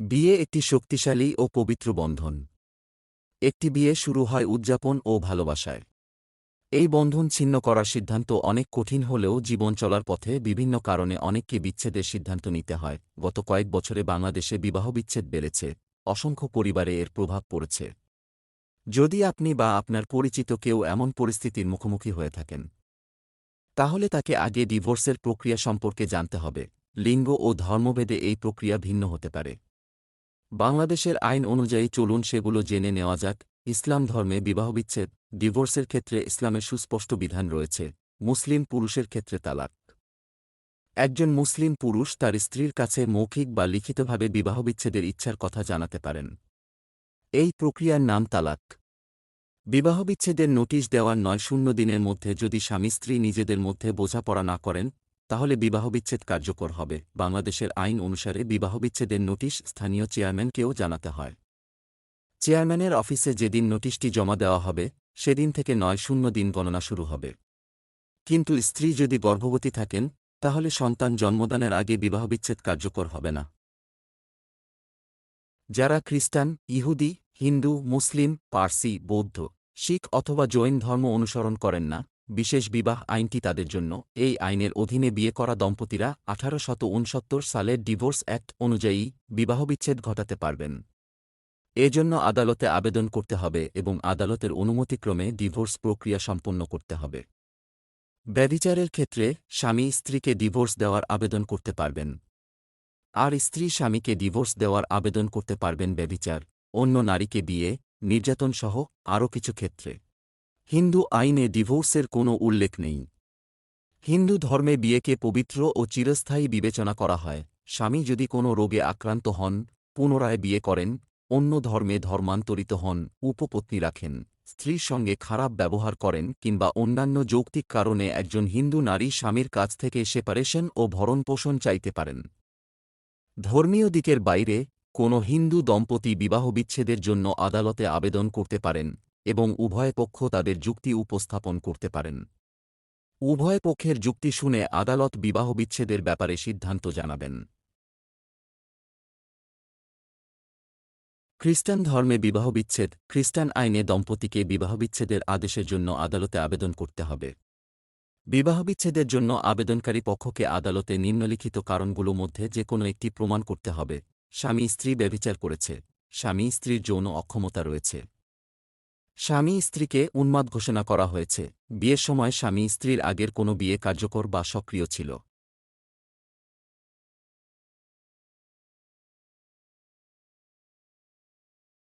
বিয়ে একটি শক্তিশালী ও পবিত্র বন্ধন। একটি বিয়ে শুরু হয় উদযাপন ও ভালোবাসায়। এই বন্ধন ছিন্ন করার সিদ্ধান্ত অনেক কঠিন হলেও জীবন চলার পথে বিভিন্ন কারণে অনেককে বিচ্ছেদের সিদ্ধান্ত নিতে হয়। গত কয়েক বছরে বাংলাদেশে বিবাহবিচ্ছেদ বেড়েছে। অসংখ্য পরিবারে এর প্রভাব পড়েছে। যদি আপনি বা আপনার পরিচিত কেউ এমন পরিস্থিতির মুখোমুখি হয়ে থাকেন, তাহলে তাকে আগে ডিভোর্সের প্রক্রিয়া সম্পর্কে জানতে হবে। লিঙ্গ ও ধর্মভেদে এই প্রক্রিয়া ভিন্ন হতে পারে। বাংলাদেশের আইন অনুযায়ী চলুন সেগুলো জেনে নেওয়া যাক। ইসলাম ধর্মে বিবাহবিচ্ছেদ, ডিভোর্সের ক্ষেত্রে ইসলামের সুস্পষ্ট বিধান রয়েছে। মুসলিম পুরুষের ক্ষেত্রে তালাক। একজন মুসলিম পুরুষ তার স্ত্রীর কাছে মৌখিক বা লিখিতভাবে বিবাহবিচ্ছেদের ইচ্ছার কথা জানাতে পারেন। এই প্রক্রিয়ার নাম তালাক। বিবাহবিচ্ছেদের নোটিশ দেওয়ার নয় শূন্য দিনের মধ্যে যদি স্বামী স্ত্রী নিজেদের মধ্যে বোঝাপড়া না করেন তাহলে বিবাহবিচ্ছেদ কার্যকর হবে। বাংলাদেশের আইন অনুসারে বিবাহবিচ্ছেদের নোটিশ স্থানীয় চেয়ারম্যানকেও জানাতে হয়। চেয়ারম্যানের অফিসে যেদিন নোটিশটি জমা দেওয়া হবে, সেদিন থেকে নয় শূন্য দিন গণনা শুরু হবে। কিন্তু স্ত্রী যদি গর্ভবতী থাকেন, তাহলে সন্তান জন্মদানের আগে বিবাহবিচ্ছেদ কার্যকর হবে না। যারা খ্রিস্টান, ইহুদি, হিন্দু, মুসলিম, পার্সি, বৌদ্ধ, শিখ অথবা জৈন ধর্ম অনুসরণ করেন না বিশেষ বিবাহ আইনটি তাদের জন্য। এই আইনের অধীনে বিয়ে করা দম্পতিরা আঠারো শত উনসত্তর সালের ডিভোর্স অ্যাক্ট অনুযায়ী বিবাহবিচ্ছেদ ঘটাতে পারবেন। এজন্য আদালতে আবেদন করতে হবে এবং আদালতের অনুমতিক্রমে ডিভোর্স প্রক্রিয়া সম্পন্ন করতে হবে। ব্যবিচারের ক্ষেত্রে স্বামী স্ত্রীকে ডিভোর্স দেওয়ার আবেদন করতে পারবেন। আর স্ত্রী স্বামীকে ডিভোর্স দেওয়ার আবেদন করতে পারবেন ব্যবিচার অন্য নারীকে বিয়ে নির্যাতন সহ আরও কিছু ক্ষেত্রে। হিন্দু আইনে ডিভোর্সের কোনো উল্লেখ নেই। হিন্দু ধর্মে বিয়েকে পবিত্র ও চিরস্থায়ী বিবেচনা করা হয়। স্বামী যদি কোনো রোগে আক্রান্ত হন, পুনরায় বিয়ে করেন, অন্য ধর্মে ধর্মান্তরিত হন, উপপত্নী রাখেন, স্ত্রীর সঙ্গে খারাপ ব্যবহার করেন কিংবা অন্যান্য যৌক্তিক কারণে একজন হিন্দু নারী স্বামীর কাছ থেকে সেপারেশন ও ভরণপোষণ চাইতে পারেন। ধর্মীয় দিকের বাইরে, কোনো হিন্দু দম্পতি বিবাহবিচ্ছেদের জন্য আদালতে আবেদন করতে পারেন। এবং উভয় পক্ষ তাদের যুক্তি উপস্থাপন করতে পারেন। উভয় পক্ষের যুক্তি শুনে আদালত বিবাহবিচ্ছেদের ব্যাপারে সিদ্ধান্ত জানাবেন। খ্রিস্টান ধর্মে বিবাহবিচ্ছেদ, খ্রিস্টান আইনে দম্পতিকে বিবাহবিচ্ছেদের আদেশের জন্য আদালতে আবেদন করতে হবে। বিবাহবিচ্ছেদের জন্য আবেদনকারী পক্ষকে আদালতে নিম্নলিখিত কারণগুলো মধ্যে যে কোনো একটি প্রমাণ করতে হবে। স্বামী স্ত্রী ব্যভিচার করেছে। স্বামী স্ত্রীর যৌন অক্ষমতা রয়েছে। স্বামী স্ত্রীকে উন্মাদ ঘোষণা করা হয়েছে। বিয়ের সময় স্বামী স্ত্রীর আগের কোনো বিয়ে কার্যকর বা সক্রিয় ছিল।